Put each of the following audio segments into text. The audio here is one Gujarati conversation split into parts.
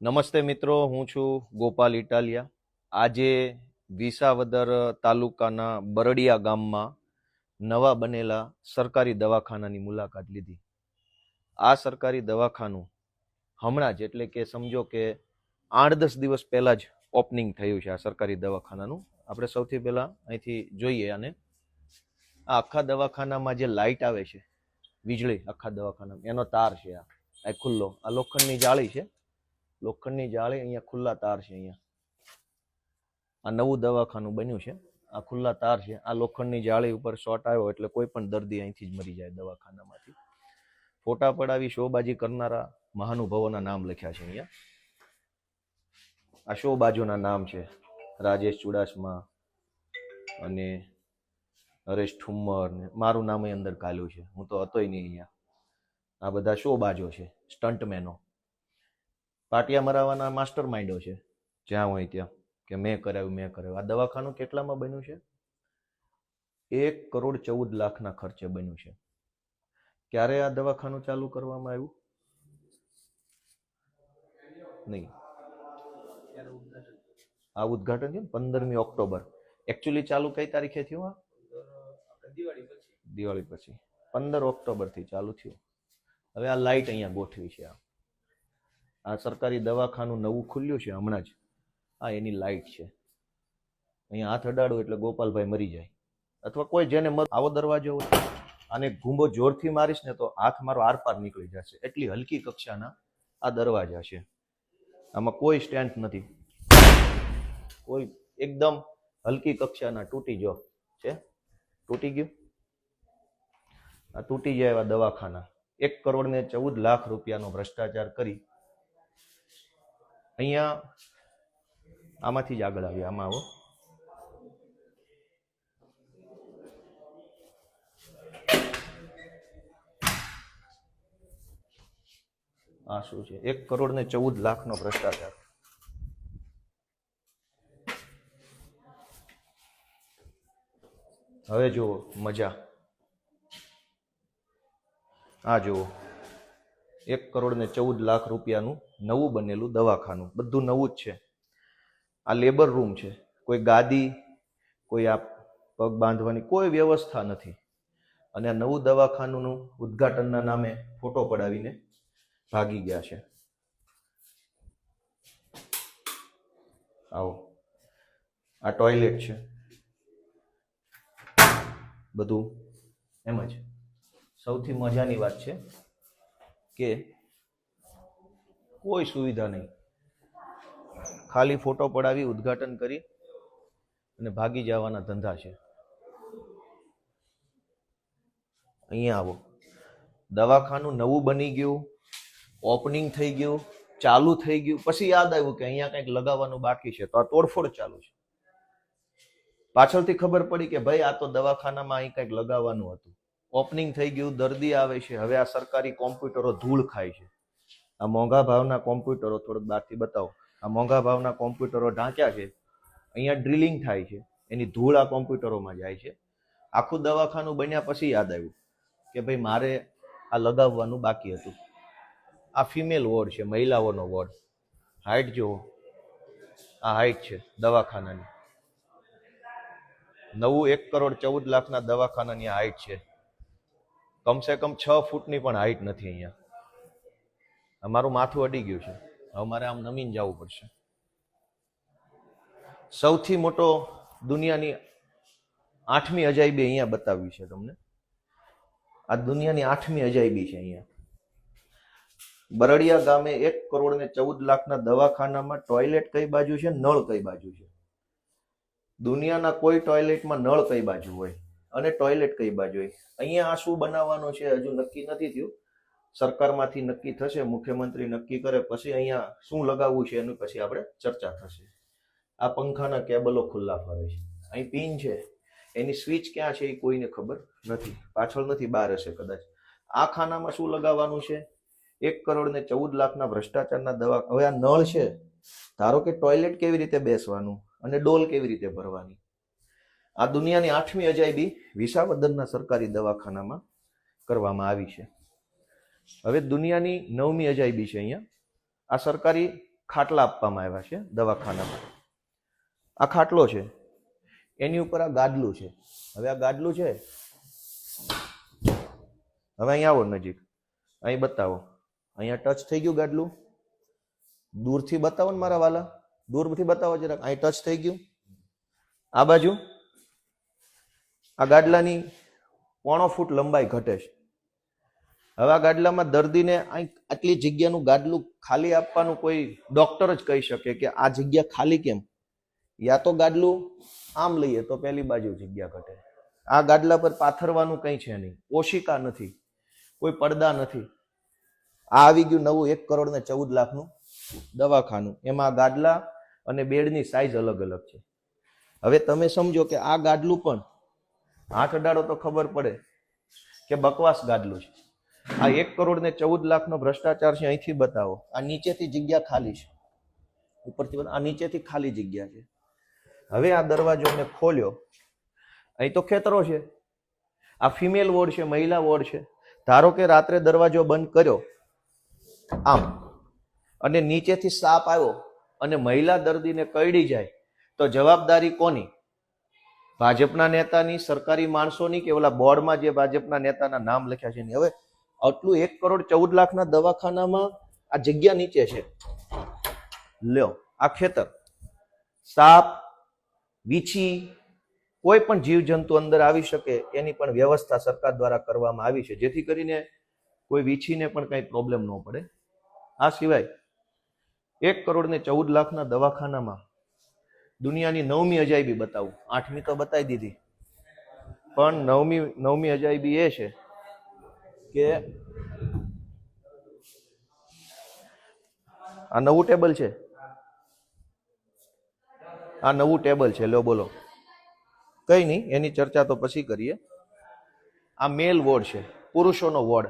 નમસ્તે મિત્રો, હું છું ગોપાલ ઇટાલિયા. આજે વિસાવદર તાલુકાના બરડિયા ગામમાં નવા બનેલા સરકારી દવાખાનાની મુલાકાત લીધી. આ સરકારી દવાખાનું હમણાં જ, એટલે કે સમજો કે આઠ દસ દિવસ પહેલાં જ ઓપનિંગ થયું છે આ સરકારી દવાખાનાનું. આપણે સૌથી પહેલાં અહીંથી જોઈએ અને આ આખા દવાખાનામાં જે લાઇટ આવે છે, વીજળી આખા દવાખાનામાં, એનો તાર છે આ. આ ખુલ્લો, આ લોખંડની જાળી છે. લોખંડની જાળી અહીંયા ખુલ્લા તાર છે અહીંયા. આ નવું દવાખાનું બન્યું છે. આ ખુલ્લા તાર છે. આ લોખંડની જાળી ઉપર શોટ આવ્યો એટલે કોઈ પણ દર્દી અહીંથી જ મરી જાય દવાખાનામાંથી. ફોટા પડાવી શોબાજી કરનારા મહાનુભાવોના નામ લખ્યા છે અહીંયા. આ શોબાજોના નામ છે. રાજેશ ચુડાસમા અને હરેશ ઠુમ્મર ને મારું નામ એ અંદર કાલ્યું છે. હું તો હતોય નહીં અહીંયા. આ બધા શોબાજો છે. સ્ટન્ટમેનો પાટિયા મરાવાના માસ્ટર માઇન્ડો છે. જ્યાં હોય ત્યાં. કે મેં કરાવ્યું મેં કરાવ્યું. આ દવાખાનું કેટલામાં બન્યું છે? એક કરોડ ચૌદ લાખના ખર્ચે બન્યું છે. ક્યારે આ દવાખાનું ચાલુ કરવામાં આવ્યું? નહીં. આ ઉદ્ઘાટન છે પંદરમી ઓક્ટોબર. એકચ્યુઅલી ચાલુ કઈ તારીખે થયું આ? દિવાળી પછી. પંદર ઓક્ટોબરથી ચાલુ થયું. હવે આ લાઇટ અહીંયા ગોઠવી છે આ. આ સરકારી દવાખાનું નવું ખુલ્યું છે હમણાં જ. આ એની લાઇટ છે. અહીંયા હાથ અડાડો એટલે ગોપાલભાઈ મરી જાય. અથવા કોઈ જેને મત આવો દરવાજો અને ઘૂંબો જોરથી મારીશ ને તો હાથ મારો આરપાર નીકળી જશે. એટલી હલકી કક્ષાના આ દરવાજા છે. આમાં કોઈ સ્ટેન્ડ નથી. કોઈ એકદમ હલકી કક્ષાના તૂટી જો છે. તૂટી ગયું. આ તૂટી જાય એવા દવાખાના. એક કરોડ ને ચૌદ લાખ રૂપિયાનો ભ્રષ્ટાચાર કરી અહીંયા આમાંથી જ આગળ આવ્યા આમાં આવો. આ શું છે? એક કરોડ ને ચૌદ લાખનો ભ્રષ્ટાચાર. હવે જુઓ, મજા. આ જુઓ. એક કરોડ ને ચૌદ લાખ રૂપિયાનું નવું બનેલું દવાખાનું. બધું નવું જ છે. આ લેબર રૂમ છે. કોઈ ગાદી, કોઈ આ પગ બાંધવાની કોઈ વ્યવસ્થા નથી. અને આ નવું દવાખાનુંનું ઉદ્ઘાટનના નામે ફોટો પડાવીને ભાગી ગયા છે. આવો. આ ટોયલેટ છે. બધું એમ જ. સૌથી મજાની વાત છે કે કોઈ સુવિધા નહીં. ખાલી ફોટો પડાવી ઉદ્ઘાટન કરી અને ભાગી જવાના ધંધા છે. અહીંયા આવો. દવાખાનું નવું બની ગયું, ઓપનિંગ થઈ ગયું, ચાલુ થઈ ગયું. પછી યાદ આવ્યું કે અહીંયા કંઈક લગાવવાનું બાકી છે, તો આ તોડફોડ ચાલુ છે. પાછળથી ખબર પડી કે ભાઈ આ તો દવાખાનામાં અહીં કંઈક લગાવવાનું હતું. ઓપનિંગ થઈ ગયું, દર્દી આવે છે. હવે આ સરકારી કોમ્પ્યુટરો ધૂળ ખાય છે. આ મોંઘા ભાવના કોમ્પ્યુટરો થોડુંક બહારથી બતાવો. આ મોંઘા ભાવના કોમ્પ્યુટરો ઢાંક્યા છે. અહીંયા ડ્રિલિંગ થાય છે. એની ધૂળ આ કોમ્પ્યુટરોમાં જાય છે. આખું દવાખાનું બન્યા પછી યાદ આવ્યું કે ભાઈ મારે આ લગાવવાનું બાકી હતું. આ ફિમેલ વોર્ડ છે, મહિલાઓનો વોર્ડ હાઇટ જુઓ. આ હાઇટ છે દવાખાનાની. નવું એક કરોડ ચૌદ લાખના દવાખાનાની હાઇટ છે. કમસે કમ છ ફૂટની પણ હાઇટ નથી અહીંયા. મારું માથું અડી ગયું છે. હવે મારે આમ નમીન જવું પડશે. સૌથી મોટો દુનિયાની આઠમી અજાયબી અહીંયા બતાવી છે તમને. આ દુનિયાની આઠમી અજાયબી છે અહીંયા. બરડિયા ગામે એક કરોડ ને ચૌદ લાખના દવાખાનામાં ટોયલેટ કઈ બાજુ છે? નળ કઈ બાજુ છે? દુનિયાના કોઈ ટોયલેટમાં નળ કઈ બાજુ હોય? અને ટોયલેટ કઈ બાજુ હોય અહીંયા આ શું બનાવવાનું છે હજુ નક્કી નથી થયું. સરકારમાંથી નક્કી થશે, મુખ્યમંત્રી નક્કી કરે, પછી અહીંયા શું લગાવવું છે એનું પછી આપણે ચર્ચા થશે. આ પંખાના કેબલો ખુલ્લા ફરે છે. અહીં પિન છે. એની સ્વિચ ક્યાં છે એ કોઈને ખબર નથી. પાછળ નથી, બહાર હશે કદાચ. આ ખાનામાં શું લગાવવાનું છે? એક કરોડ ને ચૌદ લાખના ભ્રષ્ટાચારના દવા હવે આ નળ છે. ધારો કે ટોયલેટ કેવી રીતે બેસવાનું? અને ડોલ કેવી રીતે ભરવાની? આ દુનિયાની આઠમી અજાયબી વિસાવદરના સરકારી દવાખાનામાં કરવામાં આવી છે. હવે દુનિયાની નવમી અજાયબી છે અહીંયા. આ સરકારી ખાટલા આપવામાં આવ્યા છે દવાખાનામાં. આ ખાટલો છે. એની ઉપર આ ગાદલું છે. હવે આ ગાદલું છે. હવે અહીં આવો નજીક. અહીં બતાવો. અહીંયા ટચ થઈ ગયું ગાડલું. દૂરથી બતાવો ને મારા વાલા. દૂરથી બતાવો જરાક. અહીં ટચ થઈ ગયું. આ બાજુ. આ ગાડલાની પોણો ફૂટ લંબાઈ ઘટે છે. હવે આ ગાડલામાં દર્દીને આટલી જગ્યાનું ગાડલું ખાલી આપવાનું કોઈ ડોક્ટર જ કહી શકે કે આ જગ્યા ખાલી કેમ? યા તો ગાડલું આમ લઈએ તો પહેલી બાજુ જગ્યા ઘટે. આ ગાડલા પર પાથરવાનું કંઈ છે નહીં. કોશિકા નથી. કોઈ પડદા નથી. આ આવી ગયું નવું એક કરોડ ને ચૌદ લાખનું દવાખાનું. એમાં ગાડલા અને બેડની સાઇઝ અલગ અલગ છે. હવે તમે સમજો કે આ ગાડલું પણ હાથ અડાડો તો ખબર પડે કે બકવાસ ગાડલું છે. આ એક કરોડ ને ચૌદ લાખનો ભ્રષ્ટાચાર છે, અહીંથી બતાવો. આ નીચેથી જગ્યા ખાલી છે. ઉપરથી આ નીચેથી ખાલી જગ્યા છે. હવે આ દરવાજો મેં ખોલ્યો. અહીં તો ખેતરો છે. આ ફિમેલ વોર્ડ છે, મહિલા વોર્ડ છે. ધારો કે રાત્રે દરવાજો બંધ કર્યો, આમ, અને નીચેથી સાપ આવ્યો અને મહિલા દર્દીને કરડી જાય, તો જવાબદારી કોની? ભાજપના નેતાની સરકારી માણસોની કે ઓલા બોર્ડમાં જે ભાજપના નેતાના નામ લખ્યા છે ને હવે આટલું એક કરોડ ચૌદ લાખના દવાખાનામાં આ જગ્યા નીચે છે. લ્યો, આ ખેતર. સાપ, વીછી, કોઈ પણ જીવજંતુ અંદર આવી શકે એની પણ વ્યવસ્થા સરકાર દ્વારા કરવામાં આવી છે. જેથી કરીને કોઈ વીછીને પણ કંઈ પ્રોબ્લેમ ન પડે. આ સિવાય એક કરોડ ને ચૌદ લાખના દવાખાનામાં દુનિયાની નવમી અજાયબી બતાવું. આઠમી તો બતાવી દીધી. પણ નવમી નવમી અજાયબી એ છે કે આ નવું ટેબલ છે. આ નવું ટેબલ છે. લો બોલો. કઈ નહીં, એની ચર્ચા તો પછી કરીએ. આ મેલ વોર્ડ છે, પુરુષોનો વોર્ડ.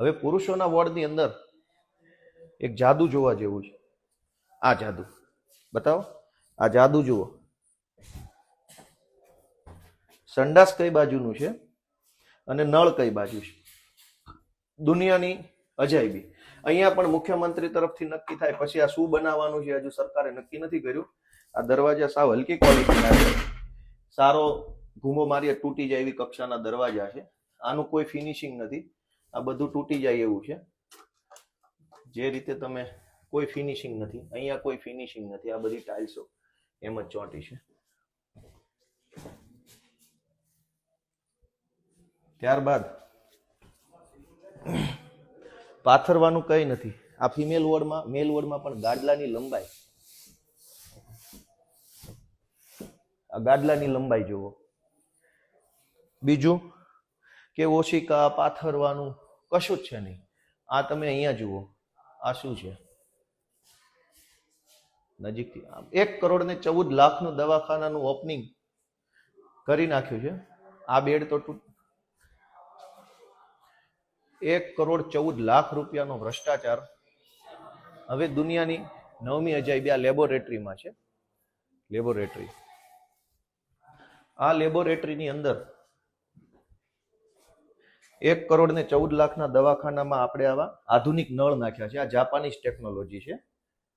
હવે પુરુષોના વોર્ડની અંદર એક જાદુ જોવા જેવું છે. આ જાદુ. બતાવો. આ જાદુ જુઓ. સંડાસ કઈ બાજુનું છે અને નળ કઈ બાજુ છે? દુનિયાની અજાયબી. અહીંયા પણ મુખ્યમંત્રી તરફથી નક્કી થાય. પછી આ શું બનાવવાનું છે હજુ સરકારે નક્કી નથી કર્યું. આ દરવાજા સાવ હલકી ક્વોલિટીના છે. સારો ઘૂમો મારીએ તૂટી જાય એવી કક્ષાના દરવાજા છે. આનું કોઈ ફિનિશિંગ નથી. આ બધું તૂટી જાય એવું છે. જે રીતે તમે કોઈ ફિનિશિંગ નથી. અહીંયા કોઈ ફિનિશિંગ નથી. આ બધી ટાઇલ્સો એમ જ ચોંટી છે. ત્યારબાદ પાથરવાનું કઈ નથી. આ ફિમેલ વોર્ડમાં મેલ વોર્ડમાં પણ ગાડલાની લંબાઈ. આ ગાડલાની લંબાઈ જુઓ. બીજું કે ઓશિકા પાથરવાનું કશું જ છે નહીં. આ તમે અહીંયા જુઓ. આ શું છે? નજીકથી. એક કરોડ ને ચૌદ લાખનું દવાખાનાનું ઓપનિંગ કરી નાખ્યું છે. આ બેડ તો એક કરોડ ચૌદ લાખ રૂપિયાનો ભ્રષ્ટાચાર. હવે દુનિયાની નવમી અજાયબી આ લેબોરેટરીમાં છે. લેબોરેટરી આ લેબોરેટરીની અંદર એક કરોડ ને ચૌદ લાખના દવાખાનામાં આપણે આવા આધુનિક નળ નાખ્યા છે. આ જાપાનીઝ ટેકનોલોજી છે.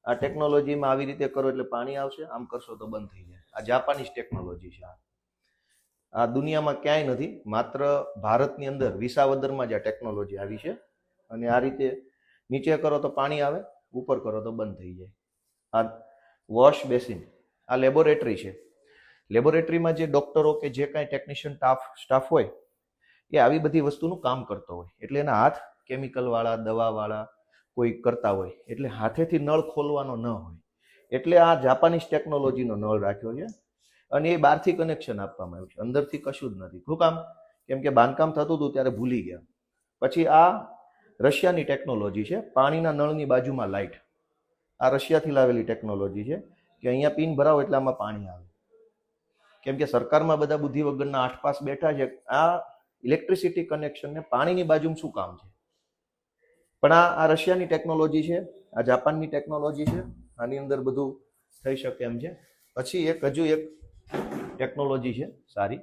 આ ટેકનોલોજીમાં આવી રીતે કરો એટલે પાણી આવશે, આમ કરશો તો બંધ થઈ જાય આ જાપાનીઝ ટેકનોલોજી છે આ. આ દુનિયામાં ક્યાંય નથી, માત્ર ભારતની અંદર વિસાવદરમાં જ આ ટેકનોલોજી આવી છે. અને આ રીતે નીચે કરો તો પાણી આવે, ઉપર કરો તો બંધ થઈ જાય. આ વોશ બેસિન, આ લેબોરેટરી છે. લેબોરેટરીમાં જે ડોક્ટરો કે જે કાંઈ ટેકનિશિયન સ્ટાફ સ્ટાફ હોય, એ આવી બધી વસ્તુનું કામ કરતો હોય. એટલે એના હાથ કેમિકલવાળા, દવાવાળા કોઈ કરતા હોય, એટલે હાથેથી નળ ખોલવાનો ન હોય. એટલે આ જાપાનીઝ ટેકનોલોજીનો નળ રાખ્યો છે અને એ બહારથી કનેક્શન આપવામાં આવ્યું છે. અંદરથી કશું જ નથી. શું કામ? કેમ કે બાંધકામ થતું હતું ત્યારે ભૂલી ગયા. પછી આ રશિયાની ટેકનોલોજી છે. પાણીના નળની બાજુમાં લાઇટ. આ રશિયાથી લાવેલી ટેકનોલોજી છે કે અહીંયા પિન ભરાવો એટલે આમાં પાણી આવે. કેમ કે સરકારમાં બધા બુદ્ધિ વગરના આઠપાસ બેઠા છે. આ ઇલેક્ટ્રિસિટી કનેક્શનને પાણીની બાજુમાં શું કામ છે? પણ આ આ રશિયાની ટેકનોલોજી છે, આ જાપાનની ટેકનોલોજી છે, આની અંદર બધું થઈ શકે એમ છે. પછી એક હજુ એક ટેકનોલોજી છે, સારી.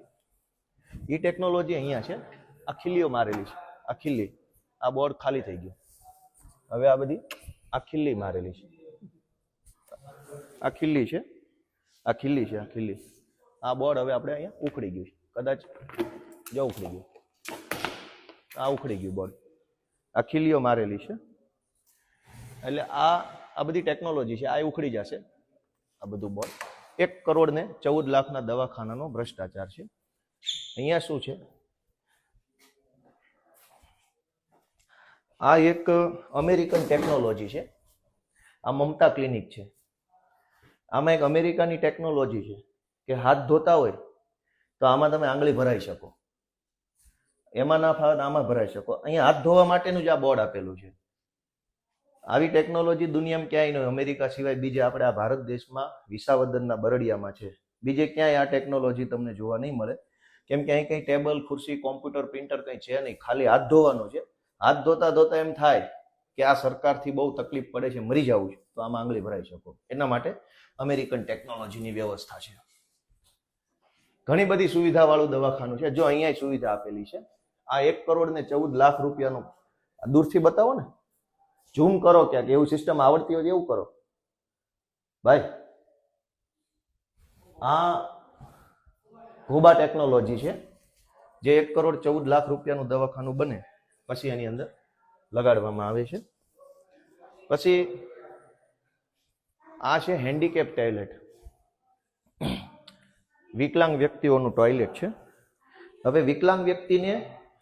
એ ટેકનોલોજી અહીંયા છે આ ખીલીઓ મારેલી છે આ ખીલી આ બોર્ડ ખાલી થઈ ગયું. હવે આ બધી આ ખીલી મારેલી છે. આ ખીલી છે આ ખીલી છે આ ખીલી આ બોર્ડ હવે આપણે અહીંયા ઉખડી ગયું છે. કદાચ જો ઉખડી ગયું. આ ઉખડી ગયું બોર્ડ. આ ખીલીઓ મારેલી છે. એટલે આ આ બધી ટેકનોલોજી છે, આ ઉખડી જશે. આ બધું બોલ. એક કરોડ ને ચૌદ લાખના દવાખાનાનો ભ્રષ્ટાચાર છે. અહીંયા શું છે? આ એક અમેરિકન ટેકનોલોજી છે. આ મમતા ક્લિનિક છે. આમાં એક અમેરિકાની ટેકનોલોજી છે કે હાથ ધોતા હોય તો આમાં તમે આંગળી ભરાઈ શકો. એમાં ના ફાવે આમાં ભરાઈ શકો. અહીંયા હાથ ધોવા માટેનું જ આ બોર્ડ આપેલું છે. આવી ટેકનોલોજી દુનિયામાં ક્યાંય નહીં અમેરિકા સિવાય બીજે આપણે આ ભારત દેશમાં વિસાવદરના બરડિયામાં છે. બીજે ક્યાંય આ ટેકનોલોજી તમને જોવા નહીં મળે. કેમ કે અહીં કંઈ ટેબલ ખુરશી કોમ્પ્યુટર પ્રિન્ટર કંઈ છે નહીં. ખાલી હાથ ધોવાનો છે. હાથ ધોતા ધોતા એમ થાય કે આ સરકારથી બહુ તકલીફ પડે છે, મરી જવું છે. તો આમાં આંગળી ભરાઈ શકો. એના માટે અમેરિકન ટેકનોલોજીની વ્યવસ્થા છે. ઘણી બધી સુવિધાવાળું દવાખાનું છે. જો અહીંયા સુવિધા આપેલી છે આ એક કરોડ ને ચૌદ લાખ રૂપિયાનું. દૂરથી બતાવો ને. ઝૂમ કરો ક્યાંક, એવું સિસ્ટમ આવડતી હોય એવું કરો. ભાઈ, આ ઘોબા ટેકનોલોજી છે, જે એક કરોડ ચૌદ લાખ રૂપિયાનું દવાખાનું બને, પછી એની અંદર લગાડવામાં આવે છે. પછી, આ છે હેન્ડીકેપ ટોયલેટ વિકલાંગ વ્યક્તિઓનું ટોયલેટ છે. હવે વિકલાંગ વ્યક્તિને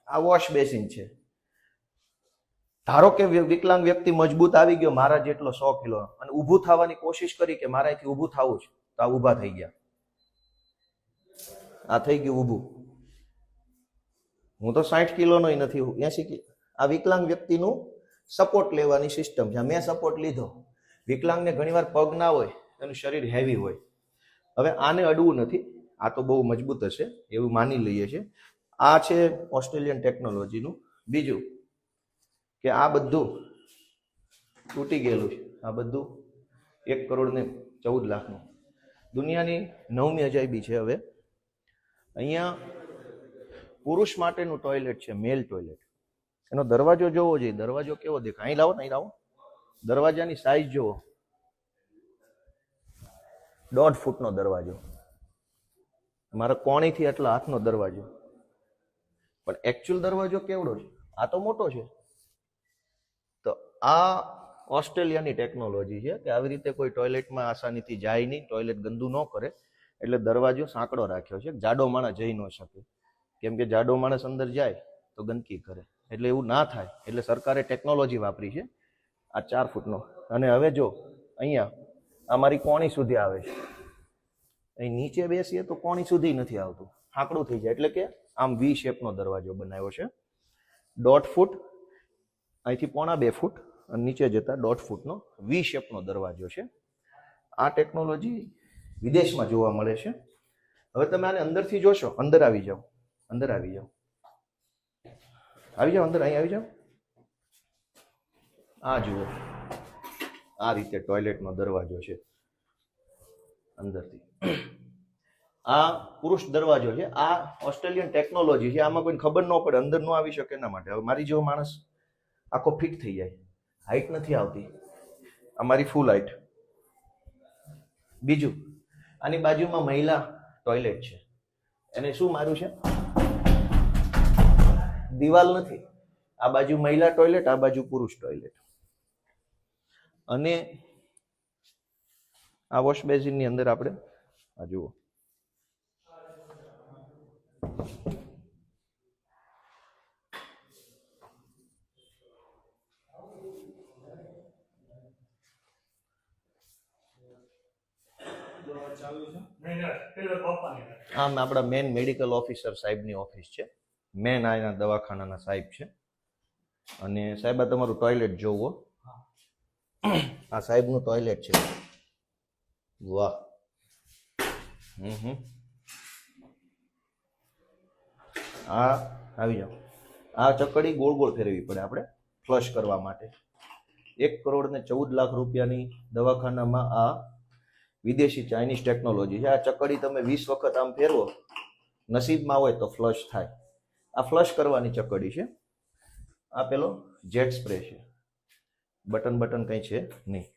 આ વોશ બેસિન છે. ધારો કે વિકલાંગ વ્યક્તિ મજબૂત આવી ગયો, મારા જેટલો સો કિલો, અને ઊભું થવાની કોશિશ કરી કે મારાથી ઊભું થવું છે, તો આ ઊભા થઈ ગયા. આ થઈ ગયું ઊભું. હું તો સાઠ કિલોનો નથી એસી આ વિકલાંગ વ્યક્તિનું સપોર્ટ લેવાની સિસ્ટમ છે. મેં સપોર્ટ લીધો. વિકલાંગને ઘણીવાર પગ ના હોય, એનું શરીર હેવી હોય. હવે આને અડવું નથી. આ તો બહુ મજબૂત હશે, એવું માની લઈએ છે આ છે ઓસ્ટ્રેલિયન ટેકનોલોજીનું. બીજું કે આ બધું તૂટી ગયેલું છે. આ બધું એક કરોડ ને ચૌદ લાખનું. દુનિયાની નવમી અજાયબી છે હવે. અહીંયા પુરુષ માટેનું ટોયલેટ છે, મેલ ટોયલેટ. એનો દરવાજો જોવો જોઈએ. દરવાજો કેવો દેખાય? અહીં લાવો અહીં લાવો. દરવાજાની સાઈઝ જુઓ દોઢ ફૂટનો દરવાજો. મારા કોણીથી એટલા હાથનો દરવાજો? પણ એકચ્યુઅલ દરવાજો કેવડો છે? આ તો મોટો છે. તો આ ઓસ્ટ્રેલિયાની ટેકનોલોજી છે કે આવી રીતે કોઈ ટોયલેટમાં આસાનીથી જાય નહીં ટોયલેટ ગંદુ ન કરે, એટલે દરવાજો સાંકડો રાખ્યો છે. જાડો માણસ જઈ ન શકે. કેમ કે જાડો માણસ અંદર જાય તો ગંદકી કરે. એટલે એવું ના થાય. એટલે સરકારે ટેકનોલોજી વાપરી છે. આ ચાર ફૂટનો. અને હવે જો અહીંયા આ મારી કોણી સુધી આવે છે. અહીં નીચે બેસીએ તો કોણી સુધી નથી આવતું. હાંકડું થઈ જાય. એટલે કે આમ વી શેપનો દરવાજો બનાવ્યો છે. દોઢ ફૂટ અહીંથી પોણા બે ફૂટ અને નીચે જતા દોઢ ફૂટનો વી શેપનો દરવાજો છે. આ ટેકનોલોજી વિદેશમાં જોવા મળે છે. હવે તમે આને અંદરથી જોશો, અંદર આવી જાઓ, અંદર આવી જાઓ. આવી જાઓ, અંદર, અહીં આવી જાઓ. આ જુઓ, આ રીતે ટોયલેટનો દરવાજો છે, અંદરથી. આ પુરુષ દરવાજો છે, આ ઓસ્ટ્રેલિયન ટેકનોલોજી છે, આમાં કોઈને ખબર ન પડે અંદર ન આવી શકે એના માટે. હવે મારી જેવો માણસ આખો ફિટ થઈ જાય. હાઈટ નથી આવતી. આ મારી ફૂલ હાઈટ બીજું, આની બાજુમાં મહિલા ટોયલેટ છે. એને શું માર્યું છે? દિવાલ નથી. આ બાજુ મહિલા ટોયલેટ આ બાજુ પુરુષ ટોયલેટ અને આ વોશ બેસિનની અંદર આપણે, આ જુઓ. આમ આપણા મેન મેડિકલ ઓફિસર સાહેબની ઓફિસ છે. મેન આના દવાખાનાના સાહેબ છે. અને સાહેબ, આ તમારું ટોયલેટ જોવો. આ સાહેબનું ટોયલેટ છે. વાહ. હમ હમ. આ આવી જાઓ. આ ચકડી ગોળ ગોળ ફેરવી પડે આપણે ફ્લશ કરવા માટે. એક કરોડ ને ચૌદ લાખ રૂપિયાની દવાખાનામાં આ વિદેશી ચાઇનીઝ ટેકનોલોજી છે. આ ચકડી તમે વીસ વખત આમ ફેરવો, નસીબમાં હોય તો ફ્લશ થાય. આ ફ્લશ કરવાની ચકડી છે. આ પેલો જેટ સ્પ્રે છે. બટન બટન કંઈ છે નહીં.